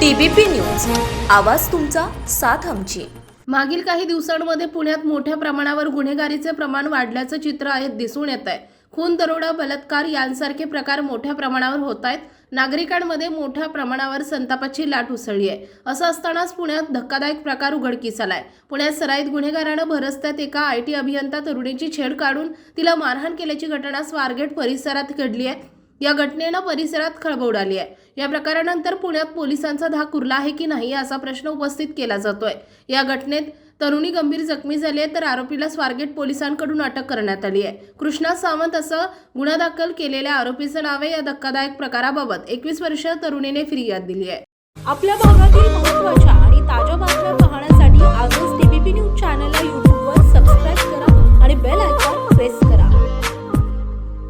TBP news. आवाज तुमचा साथ आमची. मागील काही दिवसांमध्ये पुण्यात मोठ्या प्रमाणावर गुन्हेगारीचे प्रमाण वाढल्याचं चित्र आहे दिसून येत आहे. खून दरोडा बलात्कार यांसारखे प्रकार मोठ्या प्रमाणावर होत आहेत. नागरिकांमध्ये मोठ्या प्रमाणावर संतापाची लाट उसळली आहे. असं असतानाच पुण्यात धक्कादायक प्रकार उघडकीस आलाय. पुण्यात सराईत गुन्हेगारानं भरस्त्यात एका आय टी अभियंता तरुणीची छेड काढून तिला मारहाण केल्याची घटना स्वारगेट परिसरात घडली आहे. या घटनेनं परिसरात खळबळ उडाली आहे. या प्रकारानंतर पुण्यात पोलिसांचा धाक उरला आहे की नाही असा प्रश्न उपस्थित केला जातोय. या घटनेत तरुणी गंभीर जखमी झाली आहे तर आरोपीला स्वारगेट पोलिसांकडून अटक करण्यात आली आहे. कृष्णा सावंत असं गुन्हा दाखल केलेल्या आरोपीचं नाव आहे या धक्कादायक प्रकाराबाबत एकवीस वर्ष तरुणीने फिर्याद दिली आहे. आपल्या भागातील